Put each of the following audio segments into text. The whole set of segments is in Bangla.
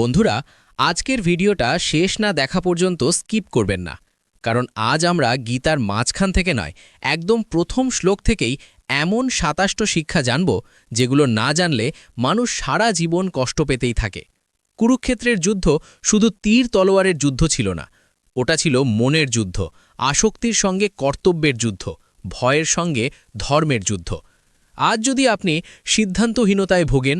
বন্ধুরা, আজকের ভিডিওটা শেষ না দেখা পর্যন্ত স্কিপ করবেন না। কারণ আজ আমরা গীতার মাঝখান থেকে নয়, একদম প্রথম শ্লোক থেকেই এমন সাতাশটো শিক্ষা জানব, যেগুলো না জানলে মানুষ সারা জীবন কষ্ট পেতেই থাকে। কুরুক্ষেত্রের যুদ্ধ শুধু তীর তলোয়ারের যুদ্ধ ছিল না, ওটা ছিল মনের যুদ্ধ, আসক্তির সঙ্গে কর্তব্যের যুদ্ধ, ভয়ের সঙ্গে ধর্মের যুদ্ধ। আজ যদি আপনি সিদ্ধান্তহীনতায় ভোগেন,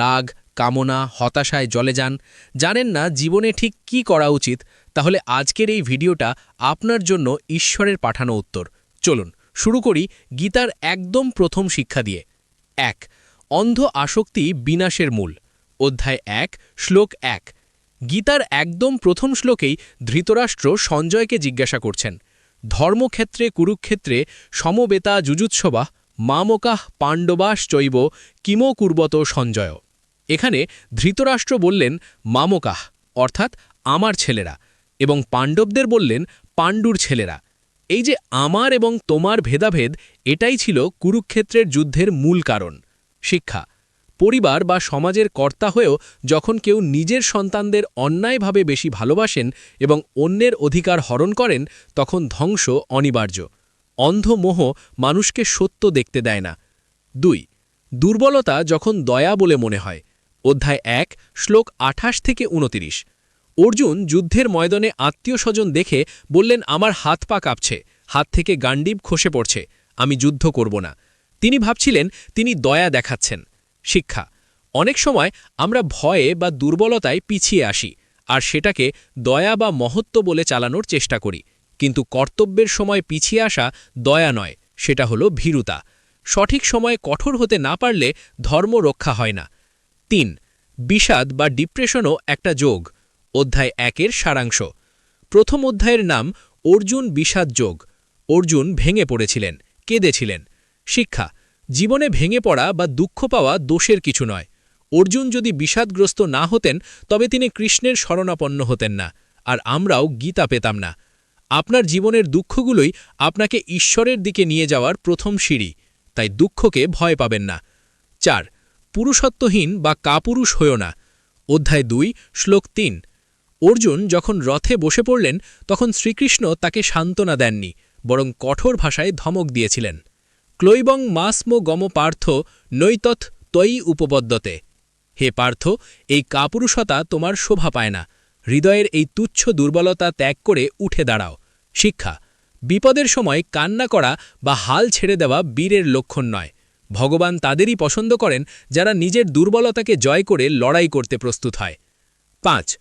রাগ কামনা, হতাশায় জলে যান। জানেন না জীবনে ঠিক কি করা উচিত? তাহলে আজকের এই ভিডিওটা আপনার জন্য ঈশ্বরের পাঠানো উত্তর। চলুন, শুরু করি গীতার একদম প্রথম শিক্ষা দিয়ে। এক, অন্ধ আসক্তি বিনাশের মূল। অধ্যায় এক, শ্লোক এক। গীতার একদম প্রথম শ্লোকেই ধৃতরাষ্ট্র সঞ্জয়কে জিজ্ঞাসা করছেন। ধর্মক্ষেত্রে, কুরুক্ষেত্রে, সমবেতা যুজুৎসবাহ মামকাহ পাণ্ডবাশ্চৈব কিমো কুর্বত সঞ্জয়। এখানে ধৃতরাষ্ট্র বললেন মামকাহ, অর্থাৎ আমার ছেলেরা, এবং পাণ্ডবদের বললেন পাণ্ডুর ছেলেরা। এই যে আমার এবং তোমার ভেদাভেদ, এটাই ছিল কুরুক্ষেত্রের যুদ্ধের মূল কারণ। শিক্ষা, পরিবার বা সমাজের কর্তা হয়েও যখন কেউ নিজের সন্তানদের অন্যায়ভাবে বেশি ভালোবাসেন এবং অন্যের অধিকার হরণ করেন, তখন ধ্বংস অনিবার্য। অন্ধ মোহ মানুষকে সত্য দেখতে দেয় না। দুই, দুর্বলতা যখন দয়া বলে মনে হয় অধ্যায় এক, শ্লোক আঠাশ থেকে উনতিরিশ। অর্জুন যুদ্ধের ময়দানে আত্মীয় স্বজন দেখে বললেন, আমার হাত পা কাঁপছে, হাত থেকে গান্ডিব খসে পড়ছে, আমি যুদ্ধ করব না। তিনি ভাবছিলেন, তিনি দয়া দেখাচ্ছেন। শিক্ষা, অনেক সময় আমরা ভয়ে বা দুর্বলতায় পিছিয়ে আসি, আর সেটাকে দয়া বা মহত্ব বলে চালানোর চেষ্টা করি। কিন্তু কর্তব্যের সময় পিছিয়ে আসা দয়া নয়, সেটা হলো ভীরুতা। সঠিক সময়ে কঠোর হতে না পারলে ধর্ম রক্ষা হয় না। তিন, বিষাদ বা ডিপ্রেশনও একটা যোগ। অধ্যায় একের সারাংশ। প্রথম অধ্যায়ের নাম অর্জুন বিষাদ যোগ। অর্জুন ভেঙে পড়েছিলেন, কেঁদেছিলেন। শিক্ষা, জীবনে ভেঙে পড়া বা দুঃখ পাওয়া দোষের কিছু নয়। অর্জুন যদি বিষাদগ্রস্ত না হতেন, তবে তিনি কৃষ্ণের শরণাপন্ন হতেন না, আর আমরাও গীতা পেতাম না। আপনার জীবনের দুঃখগুলোই আপনাকে ঈশ্বরের দিকে নিয়ে যাওয়ার প্রথম সিঁড়ি, তাই দুঃখকে ভয় পাবেন না। চার পুরুষত্বহীন বা কাপুরুষ হয়েও না। অধ্যায় দুই, শ্লোক তিন। অর্জুন যখন রথে বসে পড়লেন, তখন শ্রীকৃষ্ণ তাকে সান্ত্বনা দেননি, বরং কঠোর ভাষায় ধমক দিয়েছিলেন। ক্লৈবং মাসমো গম পার্থ নৈতথ তয়ী উপপদ্যতে। হে পার্থ, এই কাপুরুষতা তোমার শোভা পায় না। হৃদয়ের এই তুচ্ছ দুর্বলতা ত্যাগ করে উঠে দাঁড়াও। শিক্ষা, বিপদের সময় কান্না করা বা হাল ছেড়ে দেওয়া বীরের লক্ষণ নয়। ভগবান তাদেরই পছন্দ করেন যারা নিজের দুর্বলতাকে জয় করে লড়াই করতে প্রস্তুত হয়। পাঁচ,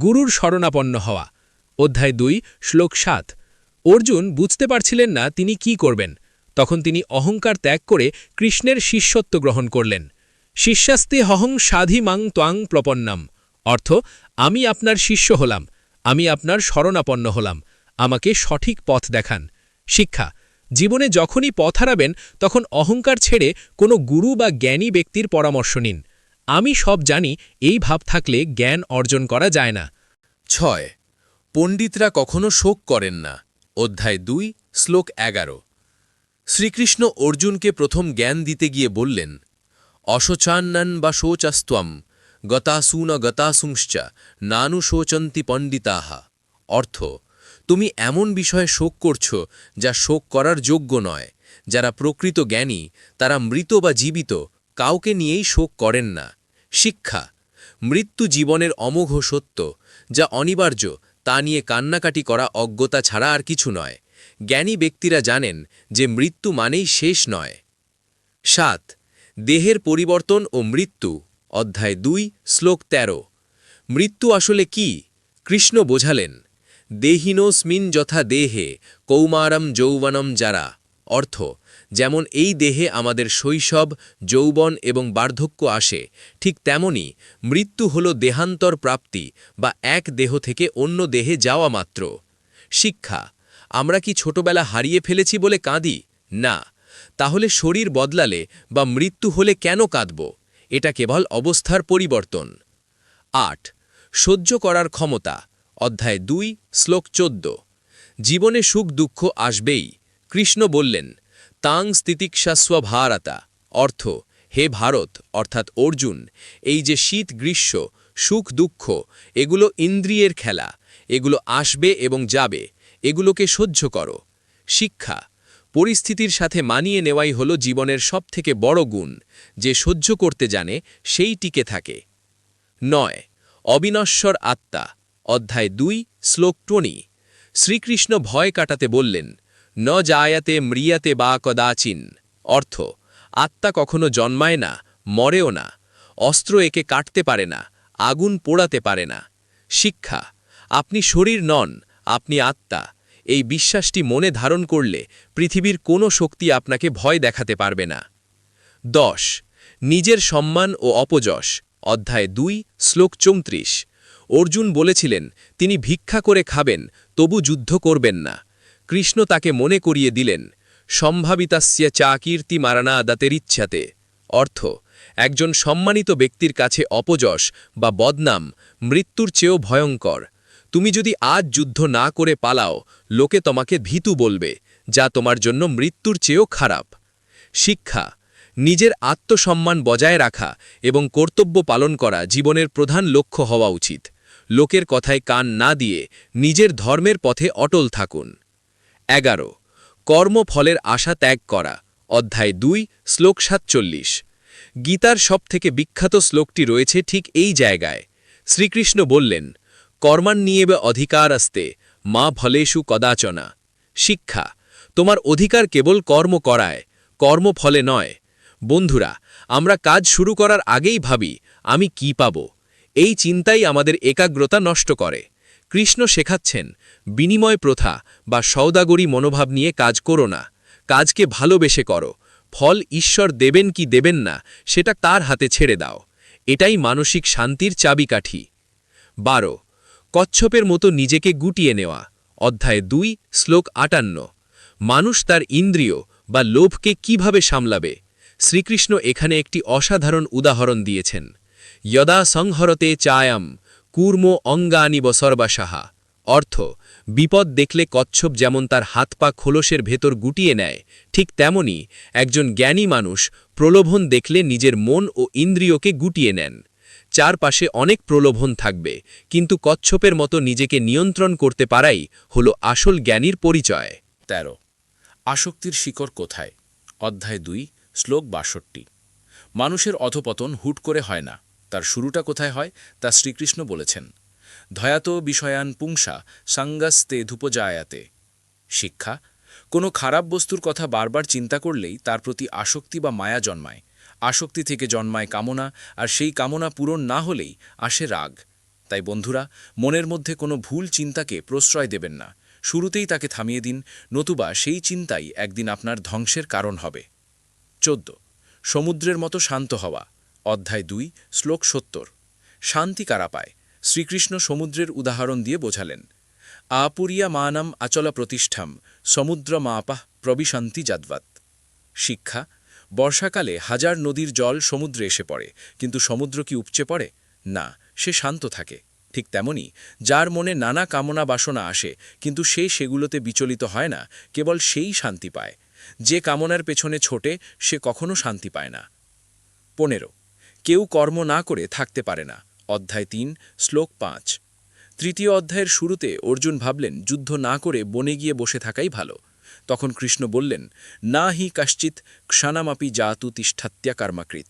গুরুর শরণাপন্ন হওয়া। অধ্যায় দুই, শ্লোক সাত। অর্জুন বুঝতে পারছিলেন না তিনি কি করবেন। তখন তিনি অহংকার ত্যাগ করে কৃষ্ণের শিষ্যত্ব গ্রহণ করলেন। শিষ্যাস্তে হহং সাধিমাং ত্বাং প্রপন্নাম। অর্থ, আমি আপনার শিষ্য হলাম। আমি আপনার শরণাপন্ন হলাম। আমাকে সঠিক পথ দেখান। শিক্ষা জীবনে যখনই পথ হারাবেন, তখন অহংকার ছেড়ে কোনো গুরু বা জ্ঞানী ব্যক্তির পরামর্শ নিন। আমি সব জানি, এই ভাব থাকলে জ্ঞান অর্জন করা যায় না। ছয়, পণ্ডিতরা কখনো শোক করেন না। অধ্যায় দুই, শ্লোক এগারো। শ্রীকৃষ্ণ অর্জুনকে প্রথম জ্ঞান দিতে গিয়ে বললেন, অশোচান্নন বা শোচাস্ত্বম গতাসুন গতাসুংশ্চ, নানু শোচন্তি পণ্ডিতাহা অর্থ তুমি এমন বিষয়ে শোক করছ যা শোক করার যোগ্য নয়। যারা প্রকৃত জ্ঞানী, তারা মৃত বা জীবিত, কাউকে নিয়েই শোক করেন না। শিক্ষা, মৃত্যু জীবনের অমোঘ সত্য, যা অনিবার্য, তা নিয়ে কান্নাকাটি করা অজ্ঞতা ছাড়া আর কিছু নয়। জ্ঞানী ব্যক্তিরা জানেন যে মৃত্যু মানেই শেষ নয়। সাত, দেহের পরিবর্তন ও মৃত্যু, অধ্যায় দুই, শ্লোক ১৩ মৃত্যু আসলে কি? কৃষ্ণ বোঝালেন। দেহিনোস্মিন যথা দেহে, কৌমারম যৌবনম যারা। অর্থ, যেমন এই দেহে আমাদের শৈশব, যৌবন এবং বার্ধক্য আসে, ঠিক তেমনি মৃত্যু হল দেহান্তর প্রাপ্তি বা এক দেহ থেকে অন্য দেহে যাওয়া মাত্র। শিক্ষা, আমরা কি ছোটবেলা হারিয়ে ফেলেছি বলে কাঁদি? না। তাহলে শরীর বদলালে বা মৃত্যু হলে কেন কাঁদব? এটা কেবল অবস্থার পরিবর্তন। আট, সহ্য করার ক্ষমতা অধ্যায় দুই, শ্লোক চোদ্দ। জীবনে সুখ দুঃখ আসবেই। কৃষ্ণ বললেন, তাং স্থিতিক্ষাস্ব ভারাতা। অর্থ, হে ভারত, অর্থাৎ অর্জুন, এই যে শীত গ্রীষ্ম, সুখ দুঃখ, এগুলো ইন্দ্রিয়ের খেলা, এগুলো আসবে এবং যাবে, এগুলোকে সহ্য করো। শিক্ষা, পরিস্থিতির সাথে মানিয়ে নেওয়াই হল জীবনের সবথেকে বড় গুণ। যে সহ্য করতে জানে, সেই টিকে থাকে। নয়, অবিনশ্বর আত্মা। অধ্যায় দুই, শ্লোক টনি শ্রীকৃষ্ণ ভয় কাটাতে বললেন, ন জায়াতে মৃয়াতে বা কদাচিন। অর্থ, আত্মা কখনো জন্মায় না, মরেও না, অস্ত্র একে কাটতে পারে না, আগুন পোড়াতে পারে না। শিক্ষা, আপনি শরীর নন, আপনি আত্মা। এই বিশ্বাসটি মনে ধারণ করলে পৃথিবীর কোনো শক্তি আপনাকে ভয় দেখাতে পারবে না। দশ, নিজের সম্মান ও অপযশ। অধ্যায় দুই, শ্লোক চৌত্রিশ। অর্জুন বলেছিলেন, তিনি ভিক্ষা করে খাবেন, তবু যুদ্ধ করবেন না। কৃষ্ণ তাকে মনে করিয়ে দিলেন, সম্ভাবিতাস্য চা কীর্তি মারানা আদাতের ইচ্ছাতে। অর্থ, একজন সম্মানিত ব্যক্তির কাছে অপযশ বা বদনাম মৃত্যুর চেয়েও ভয়ঙ্কর। তুমি যদি আজ যুদ্ধ না করে পালাও, লোকে তোমাকে ভীতু বলবে, যা তোমার জন্য মৃত্যুর চেয়েও খারাপ। শিক্ষা, নিজের আত্মসম্মান বজায় রাখা এবং কর্তব্য পালন করা জীবনের প্রধান লক্ষ্য হওয়া উচিত। লোকের কথায় কান না দিয়ে নিজের ধর্মের পথে অটল থাকুন। এগারো, কর্মফলের আশা ত্যাগ করা, অধ্যায় দুই, শ্লোক সাতচল্লিশ। গীতার সবথেকে বিখ্যাত শ্লোকটি রয়েছে ঠিক এই জায়গায়। শ্রীকৃষ্ণ বললেন, কর্মান্নিয়েবে অধিকার আসতে মা ফলেষু কদাচনা। শিক্ষা, তোমার অধিকার কেবল কর্ম করায়, কর্মফলে নয়। বন্ধুরা, আমরা কাজ শুরু করার আগেই ভাবি, আমি কি পাব? এই চিন্তাই আমাদের একাগ্রতা নষ্ট করে। কৃষ্ণ শেখাচ্ছেন, বিনিময় প্রথা বা সৌদাগরী মনোভাব নিয়ে কাজ করো না, কাজকে ভালোবেসে করো, ফল ঈশ্বর দেবেন কি দেবেন না, সেটা তার হাতে ছেড়ে দাও, এটাই মানসিক শান্তির চাবিকাঠি। বারো, কচ্ছপের মতো নিজেকে গুটিয়ে নেওয়া, অধ্যায় দুই, শ্লোক আটান্ন, মানুষ তার ইন্দ্রিয় বা লোভকে কীভাবে সামলাবে? শ্রীকৃষ্ণ এখানে একটি অসাধারণ উদাহরণ দিয়েছেন। যদা সংহরতে চায়াম, কূর্ম অঙ্গানিব সর্বাসাহা অর্থ, বিপদ দেখলে কচ্ছপ যেমন তার হাত পা খোলসের ভেতর গুটিয়ে নেয়, ঠিক তেমনি একজন জ্ঞানী মানুষ প্রলোভন দেখলে নিজের মন ও ইন্দ্রিয়কে গুটিয়ে নেন। চারপাশে অনেক প্রলোভন থাকবে, কিন্তু কচ্ছপের মতো নিজেকে নিয়ন্ত্রণ করতে পারাই হল আসল জ্ঞানীর পরিচয়। তেরো, আসক্তির শিকড় কোথায়? অধ্যায় দুই, শ্লোক বাষট্টি। মানুষের অধপতন হুট করে হয় না। তার শুরুটা কোথায় হয় তা শ্রীকৃষ্ণ বলেছেন। ধয়াত বিষয়ান পুংসা সাঙ্গাস্তে ধূপজায়াতে। শিক্ষা, কোনো খারাপ বস্তুর কথা বারবার চিন্তা করলেই তার প্রতি আসক্তি বা মায়া জন্মায়। আসক্তি থেকে জন্মায় কামনা, আর সেই কামনা পূরণ না হলেই আসে রাগ। তাই বন্ধুরা, মনের মধ্যে কোনো ভুল চিন্তাকে প্রশ্রয় দেবেন না। শুরুতেই তাকে থামিয়ে দিন, নতুবা সেই চিন্তাই একদিন আপনার ধ্বংসের কারণ হবে। চোদ্দ, সমুদ্রের মতো শান্ত হওয়া। অধ্যায় দুই, শ্লোক সত্তর। শান্তি কারা পায়? শ্রীকৃষ্ণ সমুদ্রের উদাহরণ দিয়ে বোঝালেন। আপুরিয়া মানাম আচলা প্রতিষ্ঠাম, সমুদ্র মাপাহ প্রবিশান্তি যাদবাত শিক্ষা, বর্ষাকালে হাজার নদীর জল সমুদ্রে এসে পড়ে, কিন্তু সমুদ্র কি উপচে পড়ে? না, সে শান্ত থাকে। ঠিক তেমনি, যার মনে নানা কামনা বাসনা আসে, কিন্তু সে সেগুলোতে বিচলিত হয় না, কেবল সেই শান্তি পায়। যে কামনার পেছনে ছোটে, সে কখনো শান্তি পায় না। পনেরো কেউ কর্ম না করে থাকতে পারে না। অধ্যায় তিন, শ্লোক পাঁচ। তৃতীয় অধ্যায়ের শুরুতে অর্জুন ভাবলেন, যুদ্ধ না করে বনে গিয়ে বসে থাকাই ভালো। তখন কৃষ্ণ বললেন, না হি কাশ্চিৎ, ক্ষণামাপি জাতু তিষ্ঠাত্যা কর্মাকৃত।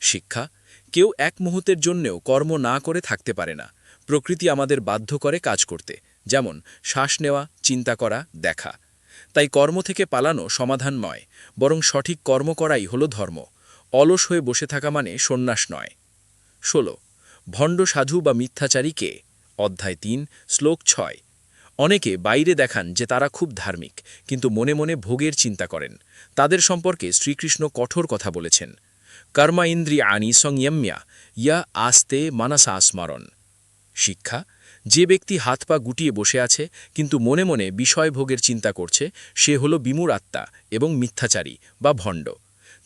শিক্ষা, কেউ এক মুহূর্তের জন্যেও কর্ম না করে থাকতে পারে না। প্রকৃতি আমাদের বাধ্য করে কাজ করতে, যেমন শ্বাস নেওয়া, চিন্তা করা, দেখা। তাই কর্ম থেকে পালানো সমাধান নয়, বরং সঠিক কর্ম করাই হল ধর্ম। অলস হয়ে বসে থাকা মানে সন্ন্যাস নয়। ষোলো, ভণ্ড সাধু বা মিথ্যাচারী কে? অধ্যায় তিন, শ্লোক ছয়। অনেকে বাইরে দেখান যে তারা খুব ধার্মিক, কিন্তু মনে মনে ভোগের চিন্তা করেন। তাদের সম্পর্কে শ্রীকৃষ্ণ কঠোর কথা বলেছেন। কর্মা ইন্দ্রিয় আনি সংযম্যা, ইয়া আস্তে মানাসা স্মরণ। শিক্ষা, যে ব্যক্তি হাত পা গুটিয়ে বসে আছে, কিন্তু মনে মনে বিষয়ভোগের চিন্তা করছে, সে হল বিমূর আত্মা এবং মিথ্যাচারী বা ভণ্ড।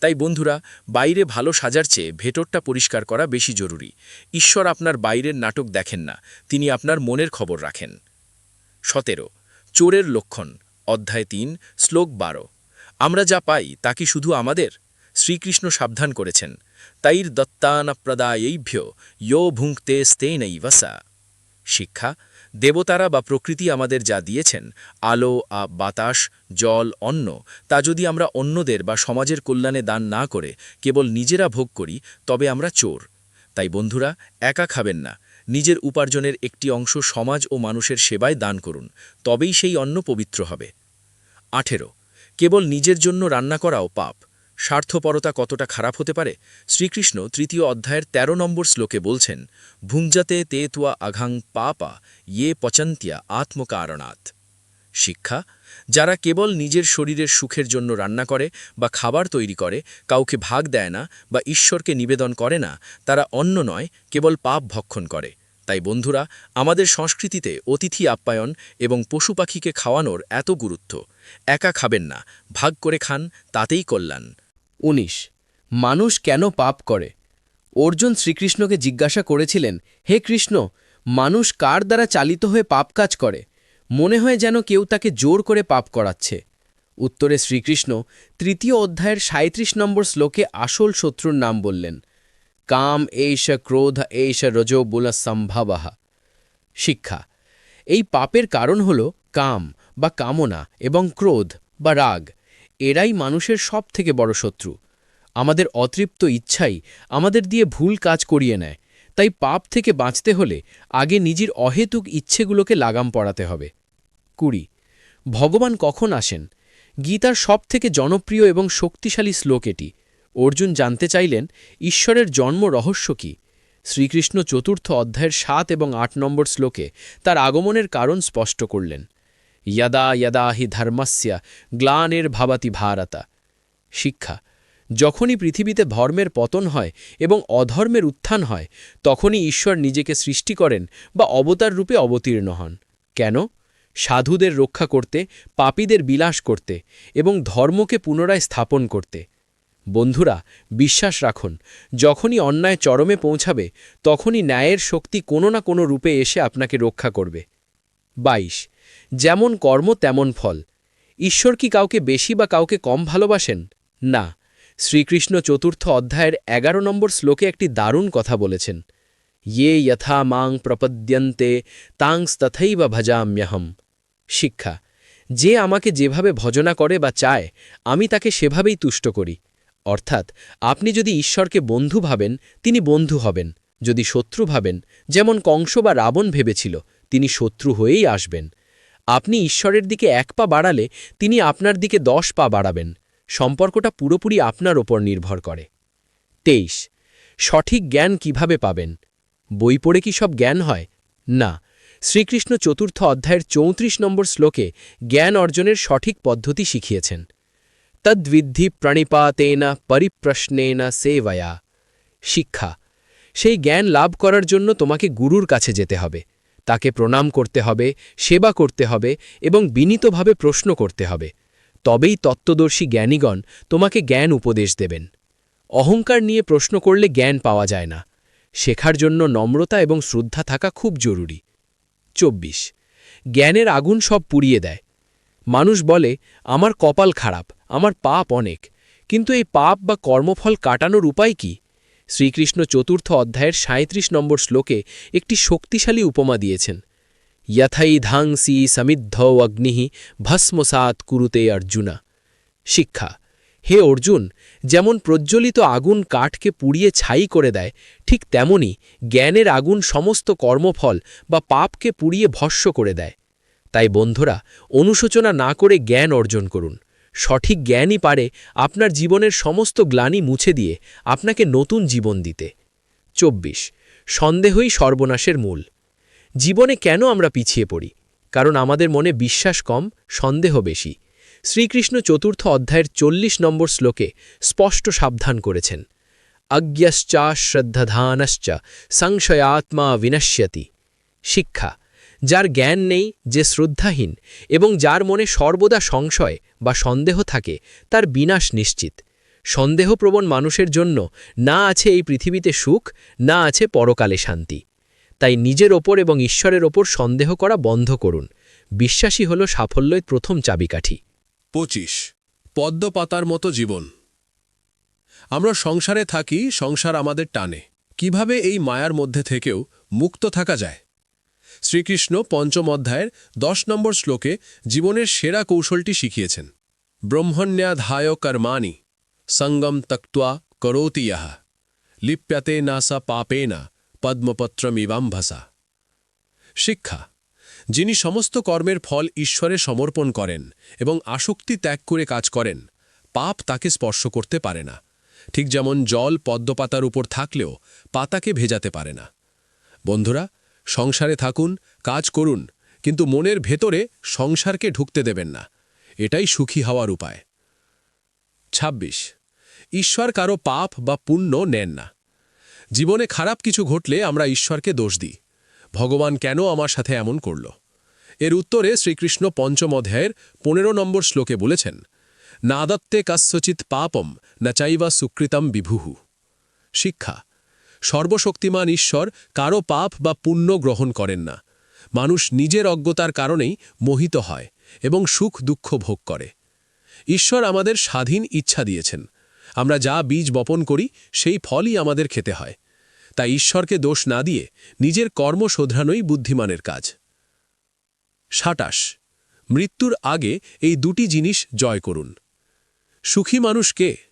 তাই বন্ধুরা, বাইরে ভালো সাজার চেয়ে ভেতরটা পরিষ্কার করা বেশি জরুরি। ঈশ্বর আপনার বাইরের নাটক দেখেন না, তিনি আপনার মনের খবর রাখেন। সতেরো, চোরের লক্ষণ, অধ্যায় তিন, শ্লোক বারো। আমরা যা পাই, তা কি শুধু আমাদের? শ্রীকৃষ্ণ সাবধান করেছেন। তৈর দত্তানা প্রদায়ৈভ্য ইয়ো ভুঙ্ক্তে স্তেনৈব সা। শিক্ষা দেবতারা বা প্রকৃতি আমাদের যা দিয়েছেন, আলো, আ, বাতাস, জল, অন্ন, তা যদি আমরা অন্যদের বা সমাজের কল্যাণে দান না করে কেবল নিজেরা ভোগ করি, তবে আমরা চোর। তাই বন্ধুরা, একা খাবেন না। নিজের উপার্জনের একটি অংশ সমাজ ও মানুষের সেবায় দান করুন, তবেই সেই অন্ন পবিত্র হবে। আঠেরো, কেবল নিজের জন্য রান্না করাও পাপ। স্বার্থপরতা কতটা খারাপ হতে পারে? শ্রীকৃষ্ণ তৃতীয় অধ্যায়ের ১৩ নম্বর শ্লোকে বলছেন, ভুঞ্জাতে তে তুয়া আঘাং পাপা ইয়ে পচন্তিয়া আত্মকারণাৎ। শিক্ষা, যারা কেবল নিজের শরীরের সুখের জন্য রান্না করে বা খাবার তৈরি করে, কাউকে ভাগ দেয় না বা ঈশ্বরকে নিবেদন করে না, তারা অন্য নয়, কেবল পাপ ভক্ষণ করে। তাই বন্ধুরা, আমাদের সংস্কৃতিতে অতিথি আপ্যায়ন এবং পশু পাখিকে খাওয়ানোর এত গুরুত্ব। একা খাবেন না, ভাগ করে খান, তাতেই কল্যাণ। ১৯ মানুষ কেন পাপ করে? অর্জুন শ্রীকৃষ্ণকে জিজ্ঞাসা করেছিলেন, হে কৃষ্ণ, মানুষ কার দ্বারা চালিত হয়ে পাপ কাজ করে? মনে হয় যেন কেউ তাকে জোর করে পাপ করাচ্ছে। উত্তরে শ্রীকৃষ্ণ তৃতীয় অধ্যায়ের সাঁত্রিশ নম্বর শ্লোকে আসল শত্রুর নাম বললেন, কাম এইষ ক্রোধ এইষ রজোবুল সম্ভাবাহা শিক্ষা, এই পাপের কারণ হল কাম বা কামনা এবং ক্রোধ বা রাগ। এরাই মানুষের সব থেকে বড় শত্রু। আমাদের অতৃপ্ত ইচ্ছাই আমাদের দিয়ে ভুল কাজ করিয়ে নেয়। তাই পাপ থেকে বাঁচতে হলে আগে নিজের অহেতুক ইচ্ছেগুলোকে লাগাম পড়াতে হবে। কুড়ি, ভগবান কখন আসেন? গীতার সব থেকে জনপ্রিয় এবং শক্তিশালী শ্লোক এটি। অর্জুন জানতে চাইলেন, ঈশ্বরের জন্ম রহস্য কি? শ্রীকৃষ্ণ চতুর্থ অধ্যায়ের সাত এবং আট নম্বর শ্লোকে তার আগমনের কারণ স্পষ্ট করলেন। যদা যদা হি ধর্মস্য গ্লানের ভাবাতি ভারতা শিক্ষা যখনই পৃথিবীতে ধর্মের পতন হয় এবং অধর্মের উত্থান হয়, তখনই ঈশ্বর নিজেকে সৃষ্টি করেন বা অবতার রূপে অবতীর্ণ হন। কেন? সাধুদের রক্ষা করতে, পাপীদের বিলাস করতে এবং ধর্মকে পুনরায় স্থাপন করতে। বন্ধুরা, বিশ্বাস রাখুন, যখনই অন্যায় চরমে পৌঁছাবে, তখনই ন্যায়ের শক্তি কোনো না কোনো রূপে এসে আপনাকে রক্ষা করবে। ২২ যেমন কর্ম, তেমন ফল। ঈশ্বর কি কাউকে বেশি বা কাউকে কম ভালোবাসেন? না। শ্রীকৃষ্ণ চতুর্থ অধ্যায়ের এগারো নম্বর শ্লোকে একটি দারুণ কথা বলেছেন। ইয়ে যথা মাং প্রপদ্যন্তে তাংস তথৈব ভজাম্যহম। শিক্ষা, যে আমাকে যেভাবে ভজনা করে বা চায়, আমি তাকে সেভাবেই তুষ্ট করি। অর্থাৎ, আপনি যদি ঈশ্বরকে বন্ধু ভাবেন, তিনি বন্ধু হবেন। যদি শত্রু ভাবেন, যেমন কংস বা রাবণ ভেবেছিল, তিনি শত্রু হয়েই আসবেন। আপনি ঈশ্বরের দিকে এক পা বাড়ালে তিনি আপনার দিকে দশ পা বাড়াবেন। সম্পর্কটা পুরোপুরি আপনার ওপর নির্ভর করে। তেইশ। সঠিক জ্ঞান কীভাবে পাবেন? বই পড়ে কি সব জ্ঞান হয়? না। শ্রীকৃষ্ণ চতুর্থ অধ্যায়ের চৌত্রিশ নম্বর শ্লোকে জ্ঞান অর্জনের সঠিক পদ্ধতি শিখিয়েছেন। তদ্বিদ্ধি প্রণিপাতেন পরিপ্রশ্নেন সেবয়া। শিক্ষা। সেই জ্ঞান লাভ করার জন্য তোমাকে গুরুর কাছে যেতে হবে। তাকে প্রণাম করতে হবে, সেবা করতে হবে এবং বিনীতভাবে প্রশ্ন করতে হবে। তবেই তত্ত্বদর্শী জ্ঞানীগণ তোমাকে জ্ঞান উপদেশ দেবেন। অহংকার নিয়ে প্রশ্ন করলে জ্ঞান পাওয়া যায় না। শেখার জন্য নম্রতা এবং শ্রদ্ধা থাকা খুব জরুরি। চব্বিশ। জ্ঞানের আগুন সব পুড়িয়ে দেয়। মানুষ বলে, আমার কপাল খারাপ, আমার পাপ অনেক। কিন্তু এই পাপ বা কর্মফল কাটানোর উপায় কি? শ্রীকৃষ্ণ চতুর্থ অধ্যায়ের সাঁত্রিশ নম্বর শ্লোকে একটি শক্তিশালী উপমা দিয়েছেন। যথাই ধাংসি সমিদ্ধ অগ্নি ভস্মসাত কুরুতে অর্জুনা। শিক্ষা, হে অর্জুন, যেমন প্রজ্জ্বলিত আগুন কাঠকে পুড়িয়ে ছাই করে দেয়, ঠিক তেমনি জ্ঞানের আগুন সমস্ত কর্মফল বা পাপকে পুড়িয়ে ভস্য করে দেয়। তাই বন্ধুরা, অনুশোচনা না করে জ্ঞান অর্জন করুন। সঠিক জ্ঞানই পারে আপনার জীবনের সমস্ত গ্লানি মুছে দিয়ে আপনাকে নতুন জীবন দিতে। চব্বিশ, সন্দেহই সর্বনাশের মূল। জীবনে কেন আমরা পিছিয়ে পড়ি? কারণ আমাদের মনে বিশ্বাস কম, সন্দেহ বেশি। শ্রীকৃষ্ণ চতুর্থ অধ্যায়ের চল্লিশ নম্বর শ্লোকে স্পষ্ট সাবধান করেছেন অজ্ঞশ্চা শ্রদ্ধাধানশ্চ, সংশয়াত্মা বিনশ্যতি। শিক্ষা যার জ্ঞান নেই, যে শ্রদ্ধাহীন এবং যার মনে সর্বদা সংশয় বা সন্দেহ থাকে, তার বিনাশ নিশ্চিত। সন্দেহপ্রবণ মানুষের জন্য না আছে এই পৃথিবীতে সুখ, না আছে পরকালে শান্তি। তাই নিজের ওপর এবং ঈশ্বরের ওপর সন্দেহ করা বন্ধ করুন। বিশ্বাসী হল সাফল্যের প্রথম চাবিকাঠি। পঁচিশ। পদ্মপাতার মতো জীবন। আমরা সংসারে থাকি, সংসার আমাদের টানে। কীভাবে এই মায়ার মধ্যে থেকেও মুক্ত থাকা যায়? শ্রীকৃষ্ণ পঞ্চম অধ্যায়ের দশ নম্বর শ্লোকে জীবনের সেরা কৌশলটি শিখিয়েছেন। ব্রহ্মণ্যাধায় কর্মাণি, সঙ্গম তক্ত্বা করোতি ইহা লিপ্যতে নাসা পাপেনা পদ্মপত্রমিবাম্ভসা শিক্ষা, যিনি সমস্ত কর্মের ফল ঈশ্বরে সমর্পণ করেন এবং আসক্তি ত্যাগ করে কাজ করেন, পাপ তাকে স্পর্শ করতে পারে না। ঠিক যেমন জল পদ্মপাতার উপর থাকলেও পাতাকে ভেজাতে পারে না। বন্ধুরা সংসারে থাকুন, কাজ করুন, কিন্তু মনের ভেতরে সংসারকে ঢুকতে দেবেন না। এটাই সুখী হওয়ার উপায়। ২৬ ঈশ্বর কারও পাপ বা পুণ্য নেন না। জীবনে খারাপ কিছু ঘটলে আমরা ঈশ্বরকে দোষ দিই। ভগবান কেন আমার সাথে এমন করল? এর উত্তরে শ্রীকৃষ্ণ পঞ্চম অধ্যায়ের পনেরো নম্বর শ্লোকে বলেছেন, নাদত্তে কাস্যচিৎ পাপম, না চাইবা সুকৃতম বিভুহু। শিক্ষা সর্বশক্তিমান ঈশ্বর কারও পাপ বা পুণ্য গ্রহণ করেন না। মানুষ নিজের অজ্ঞতার কারণেই মোহিত হয় এবং সুখ দুঃখ ভোগ করে। ঈশ্বর আমাদের স্বাধীন ইচ্ছা দিয়েছেন। আমরা যা বীজ বপন করি, সেই ফলই আমাদের খেতে হয়। তাই ঈশ্বরকে দোষ না দিয়ে নিজের কর্ম শোধরানোই বুদ্ধিমানের কাজ। সাটাশ মৃত্যুর আগে এই দুটি জিনিস জয় করুন। সুখী মানুষ কে?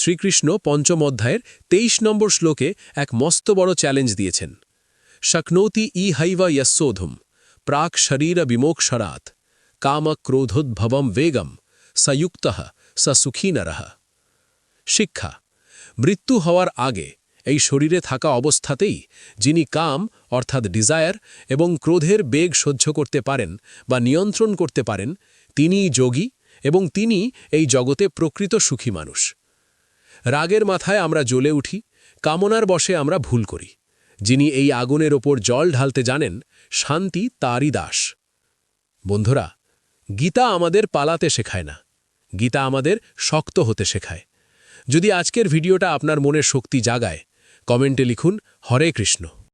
শ্রীকৃষ্ণ পঞ্চম অধ্যায়ের তেইশ নম্বর শ্লোকে এক মস্ত বড় চ্যালেঞ্জ দিয়েছেন। শক্নৌতি ই হৈবা যশোধুম প্রাক শরীর বিমোক্ষরাত, কাম ক্রোধোদ্ভবম বেগম, সযুক্ত সুখী নরহ শিক্ষা, মৃত্যু হওয়ার আগে এই শরীরে থাকা অবস্থাতেই যিনি কাম, অর্থাৎ ডিজায়ার এবং ক্রোধের বেগ সহ্য করতে পারেন বা নিয়ন্ত্রণ করতে পারেন, তিনিই যোগী এবং তিনি এই জগতে প্রকৃত সুখী মানুষ। রাগের মাথায় আমরা জ্বলে উঠি, কামনার বসে আমরা ভুল করি। যিনি এই আগুনের ওপর জল ঢালতে জানেন, শান্তি তারই দাস। বন্ধুরা, গীতা আমাদের পালাতে শেখায় না। গীতা আমাদের শক্ত হতে শেখায়। যদি আজকের ভিডিওটা আপনার মনের শক্তি জাগায়, কমেন্টে লিখুন, হরে কৃষ্ণ।